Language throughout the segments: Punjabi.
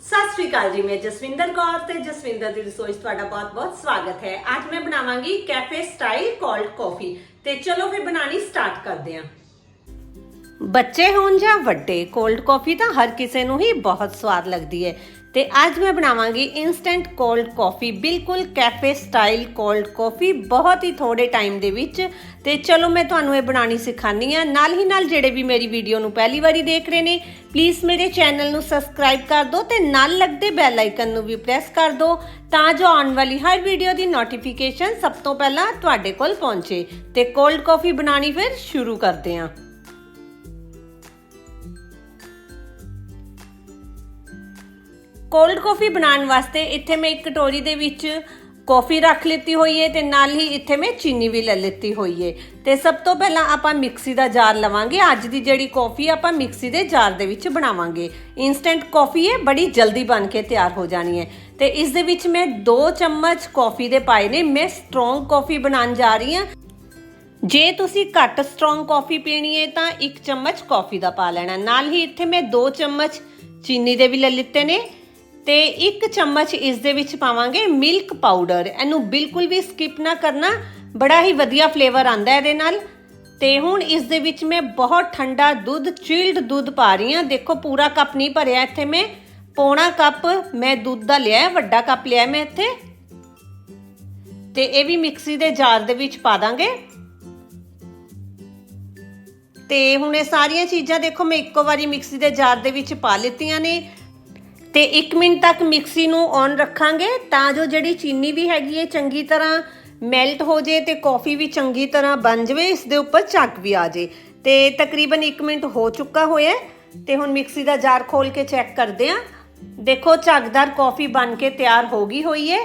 ਸਤਿ ਸ਼੍ਰੀ ਅਕਾਲ ਜੀ, ਮੈਂ ਜਸਵਿੰਦਰ ਕੌਰ ਤੇ ਜਸਵਿੰਦਰ ਦੀ ਰਸੋਈ 'ਚ ਤੁਹਾਡਾ ਬਹੁਤ-ਬਹੁਤ ਸਵਾਗਤ ਹੈ। ਅੱਜ ਮੈਂ ਬਣਾਵਾਂਗੀ ਕੈਫੇ ਸਟਾਈਲ ਕੋਲਡ ਕਾਫੀ ਤੇ ਚਲੋ ਫਿਰ ਬਣਾਣੀ ਸਟਾਰਟ ਕਰਦੇ ਹਾਂ। ਬੱਚੇ ਹੋਣ ਜਾਂ ਵੱਡੇ ਕੋਲਡ ਕਾਫੀ ਤਾਂ ਹਰ ਕਿਸੇ ਨੂੰ ਹੀ ਬਹੁਤ ਸਵਾਦ ਲੱਗਦੀ ਹੈ। ਤੇ ਅੱਜ ਮੈਂ ਬਣਾਵਾਂਗੀ ਇਨਸਟੈਂਟ ਕੋਲਡ ਕਾਫੀ ਬਿਲਕੁਲ ਕੈਫੇ ਸਟਾਈਲ ਕੋਲਡ ਕਾਫੀ ਬਹੁਤ ਹੀ ਥੋੜੇ ਟਾਈਮ ਦੇ ਵਿੱਚ। ਤੇ ਚਲੋ ਮੈਂ ਤੁਹਾਨੂੰ ਇਹ ਬਣਾਉਣੀ ਸਿਖਾਨੀ ਆ ਨਾਲ ਹੀ ਨਾਲ ਜਿਹੜੇ ਵੀ ਮੇਰੀ ਵੀਡੀਓ ਨੂੰ ਪਹਿਲੀ ਵਾਰੀ ਦੇਖ ਰਹੇ ਨੇ ਪਲੀਜ਼ ਮੇਰੇ ਚੈਨਲ ਨੂੰ ਸਬਸਕ੍ਰਾਈਬ ਕਰ ਦਿਓ ਤੇ ਨਾਲ ਲੱਗਦੇ ਬੈਲ ਆਈਕਨ ਨੂੰ ਵੀ ਪ੍ਰੈਸ ਕਰ ਦਿਓ ਤਾਂ ਜੋ ਆਉਣ ਵਾਲੀ ਹਰ ਵੀਡੀਓ ਦੀ ਨੋਟੀਫਿਕੇਸ਼ਨ ਸਭ ਤੋਂ ਪਹਿਲਾਂ ਤੁਹਾਡੇ ਕੋਲ ਪਹੁੰਚੇ। ਤੇ ਕੋਲਡ ਕਾਫੀ ਬਣਾਉਣੀ ਫਿਰ ਸ਼ੁਰੂ ਕਰਦੇ ਹਾਂ। ਕੋਲਡ ਕਾਫੀ ਬਣਾਉਣ ਵਾਸਤੇ ਇੱਥੇ ਮੈਂ ਇੱਕ ਕਟੋਰੀ ਦੇ ਵਿੱਚ ਕਾਫੀ ਰੱਖ ਲਿੱਤੀ ਹੋਈ ਹੈ ਤੇ ਨਾਲ ਹੀ ਇੱਥੇ ਮੈਂ ਚੀਨੀ ਵੀ ਲੈ ਲਿੱਤੀ ਹੋਈ ਹੈ ਤੇ ਸਭ ਤੋਂ ਪਹਿਲਾਂ ਆਪਾਂ ਮਿਕਸੀ ਦਾ ਜਾਰ ਲਵਾਂਗੇ। ਅੱਜ ਦੀ ਜਿਹੜੀ ਕਾਫੀ ਆਪਾਂ ਮਿਕਸੀ ਦੇ ਜਾਰ ਦੇ ਵਿੱਚ ਬਣਾਵਾਂਗੇ। ਇਨਸਟੈਂਟ ਕਾਫੀ ਹੈ ਬੜੀ ਜਲਦੀ ਬਣ ਕੇ ਤਿਆਰ ਹੋ ਜਾਣੀ ਹੈ ਤੇ ਇਸ ਦੇ ਵਿੱਚ ਮੈਂ 2 ਚਮਚ ਕਾਫੀ ਦੇ ਪਾਏ ਨੇ। ਮੈਂ ਸਟਰੋਂਗ ਕਾਫੀ ਬਣਾਉਣ ਜਾ ਰਹੀ ਹਾਂ ਜੇ ਤੁਸੀਂ ਘੱਟ ਸਟਰੋਂਗ ਕਾਫੀ ਪੀਣੀ ਹੈ ਤਾਂ 1 ਚਮਚ ਕਾਫੀ ਦਾ ਪਾ ਲੈਣਾ। ਨਾਲ ਹੀ ਇੱਥੇ ਮੈਂ 2 ਚਮਚ ਚੀਨੀ ਦੇ ਵੀ ਲੈ ਲਿੱਤੇ ਨੇ। ਤੇ 1 ਚਮਚ ਇਸ ਦੇ ਵਿੱਚ ਪਾਵਾਂਗੇ ਮਿਲਕ ਪਾਊਡਰ ਇਹਨੂੰ ਬਿਲਕੁਲ ਵੀ ਸਕਿਪ ਨਾ ਕਰਨਾ। ਬੜਾ ਹੀ ਵਧੀਆ ਫਲੇਵਰ ਆਂਦਾ ਇਹਦੇ ਨਾਲ। ਤੇ ਹੁਣ ਇਸ ਦੇ ਵਿੱਚ ਮੈਂ ਬਹੁਤ ਠੰਡਾ ਦੁੱਧ ਚਿਲਡ ਦੁੱਧ ਪਾ ਰਹੀ ਹਾਂ। ਦੇਖੋ, ਪੂਰਾ ਕੱਪ ਨਹੀਂ ਭਰਿਆ ਇੱਥੇ ਮੈਂ। ਪੌਣਾ ਕੱਪ ਮੈਂ ਦੁੱਧ ਦਾ ਲਿਆ ਵੱਡਾ ਕੱਪ ਲਿਆ ਮੈਂ ਇੱਥੇ। ਤੇ ਇਹ ਵੀ ਮਿਕਸੀ ਦੇ ਜਾਰ ਦੇ ਵਿੱਚ ਪਾ ਦਾਂਗੇ। ਤੇ ਹੁਣ ਇਹ ਸਾਰੀਆਂ ਚੀਜ਼ਾਂ ਦੇਖੋ, ਮੈਂ ਇੱਕੋ ਵਾਰੀ ਮਿਕਸੀ ਦੇ ਜਾਰ ਦੇ ਵਿੱਚ ਪਾ ਲਿੱਤੀਆਂ ਨੇ। ਤੇ 1 ਮਿੰਟ ਤੱਕ ਮਿਕਸੀ ਨੂੰ ਔਨ ਰੱਖਾਂਗੇ, ਤਾਂ ਜੋ ਜਿਹੜੀ ਚੀਨੀ ਵੀ ਹੈਗੀ ਹੈ, ਚੰਗੀ ਤਰ੍ਹਾਂ ਮੈਲਟ ਹੋ ਜੇ ਤੇ ਕਾਫੀ ਵੀ ਚੰਗੀ ਤਰ੍ਹਾਂ ਬਣ ਜਵੇ, ਇਸ ਦੇ ਉੱਪਰ ਝੱਗ ਵੀ ਆ ਜੇ। ਤੇ ਤਕਰੀਬਨ 1 ਮਿੰਟ ਹੋ ਚੁੱਕਾ ਹੋਇਆ ਹੈ ਤੇ ਹੁਣ ਮਿਕਸੀ ਦਾ ਜਾਰ ਖੋਲ ਕੇ ਚੈੱਕ ਕਰਦੇ ਆਂ ਦੇਖੋ ਝੱਗਦਾਰ ਕਾਫੀ ਬਣ ਕੇ ਤਿਆਰ ਹੋ ਗਈ ਹੋਈ ਹੈ।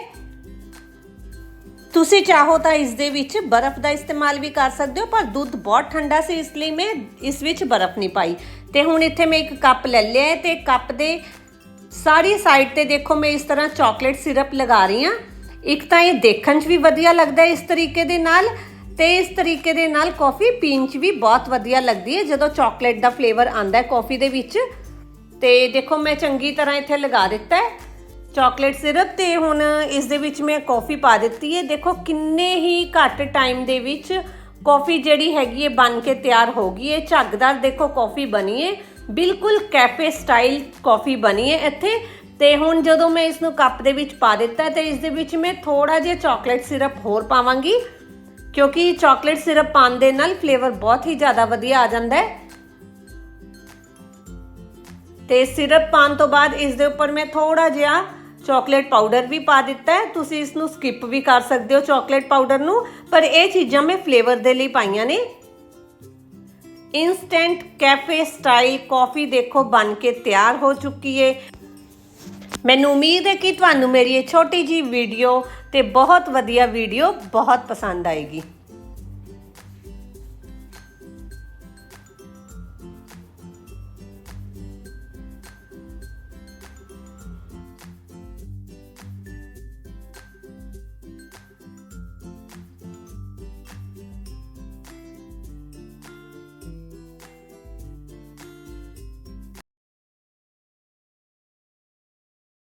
ਤੁਸੀਂ ਚਾਹੋ ਤਾਂ ਇਸ ਦੇ ਵਿੱਚ ਬਰਫ਼ ਦਾ ਇਸਤੇਮਾਲ ਵੀ ਕਰ ਸਕਦੇ ਹੋ, ਪਰ ਦੁੱਧ ਬਹੁਤ ਠੰਡਾ ਸੀ, ਇਸ ਲਈ ਮੈਂ ਇਸ ਵਿੱਚ ਬਰਫ਼ ਨਹੀਂ ਪਾਈ। ਤੇ ਹੁਣ ਇੱਥੇ ਮੈਂ ਇੱਕ ਕੱਪ ਲੈ ਲਿਆ ਹੈ ਤੇ ਕੱਪ ਦੇ ਸਾਰੀ ਸਾਈਡ ਤੇ ਦੇਖੋ ਮੈਂ ਇਸ ਤਰ੍ਹਾਂ ਚਾਕਲੇਟ ਸਿਰਪ ਲਗਾ ਰਹੀ ਹਾਂ। ਇੱਕ ਤਾਂ ਇਹ ਦੇਖਣ 'ਚ ਵੀ ਵਧੀਆ ਲੱਗਦਾ ਹੈ ਇਸ ਤਰੀਕੇ ਦੇ ਨਾਲ ਤੇ ਇਸ ਤਰੀਕੇ ਦੇ ਨਾਲ ਕਾਫੀ ਪੀਣ 'ਚ ਵੀ ਬਹੁਤ ਵਧੀਆ ਲੱਗਦੀ ਹੈ ਜਦੋਂ ਚਾਕਲੇਟ ਦਾ ਫਲੇਵਰ ਆਂਦਾ ਹੈ ਕਾਫੀ ਦੇ ਵਿੱਚ। ਤੇ ਦੇਖੋ ਮੈਂ ਚੰਗੀ ਤਰ੍ਹਾਂ ਇੱਥੇ ਲਗਾ ਦਿੱਤਾ ਹੈ ਚਾਕਲੇਟ ਸਿਰਪ ਤੇ ਹੁਣ ਇਸ ਦੇ ਵਿੱਚ ਮੈਂ ਕਾਫੀ ਪਾ ਦਿੱਤੀ ਹੈ। ਦੇਖੋ ਕਿੰਨੇ ਹੀ ਘੱਟ ਟਾਈਮ ਦੇ ਵਿੱਚ ਕਾਫੀ ਜਿਹੜੀ ਹੈਗੀ ਹੈ ਬਣ ਕੇ ਤਿਆਰ ਹੋ ਗਈ ਹੈ। ਝੱਗਦਾਰ ਦੇਖੋ ਕਾਫੀ ਬਣੀ ਹੈ। ਬਿਲਕੁਲ ਕੈਫੇ ਸਟਾਈਲ ਕਾਫੀ ਬਣੀ ਹੈ ਇੱਥੇ। ਤੇ ਹੁਣ ਜਦੋਂ ਮੈਂ ਇਸ ਨੂੰ ਕੱਪ ਦੇ ਵਿੱਚ ਪਾ ਦਿੱਤਾ ਤੇ ਇਸ ਦੇ ਵਿੱਚ ਮੈਂ ਥੋੜਾ ਜਿਹਾ ਚਾਕਲੇਟ ਸਿਰਪ ਹੋਰ ਪਾਵਾਂਗੀ। ਕਿਉਂਕਿ ਚਾਕਲੇਟ ਸਿਰਪ ਪਾਉਣ ਦੇ ਨਾਲ ਫਲੇਵਰ ਬਹੁਤ ਹੀ ਜ਼ਿਆਦਾ ਵਧੀਆ ਆ ਜਾਂਦਾ ਹੈ। ਤੇ ਸਿਰਪ ਪਾਉਣ ਤੋਂ ਬਾਅਦ ਇਸ ਦੇ ਉੱਪਰ ਮੈਂ ਥੋੜਾ ਜਿਹਾ ਚਾਕਲੇਟ ਪਾਊਡਰ ਵੀ ਪਾ ਦਿੱਤਾ ਹੈ। ਤੁਸੀਂ ਇਸ ਨੂੰ ਸਕਿਪ ਵੀ ਕਰ ਸਕਦੇ ਹੋ ਚਾਕਲੇਟ ਪਾਊਡਰ ਨੂੰ, ਪਰ ਇਹ ਚੀਜ਼ਾਂ ਮੈਂ ਫਲੇਵਰ ਦੇ ਲਈ ਪਾਈਆਂ ਨੇ। ਇਨਸਟੈਂਟ ਕੈਫੇ ਸਟਾਈਲ ਕਾਫੀ ਦੇਖੋ ਬਣ ਕੇ ਤਿਆਰ ਹੋ ਚੁੱਕੀ ਹੈ ਮੈਨੂੰ ਉਮੀਦ ਹੈ ਕਿ ਤੁਹਾਨੂੰ ਮੇਰੀ ਇਹ ਛੋਟੀ ਜੀ ਵੀਡੀਓ ਤੇ ਬਹੁਤ ਵਧੀਆ ਵੀਡੀਓ ਬਹੁਤ ਪਸੰਦ ਆਏਗੀ।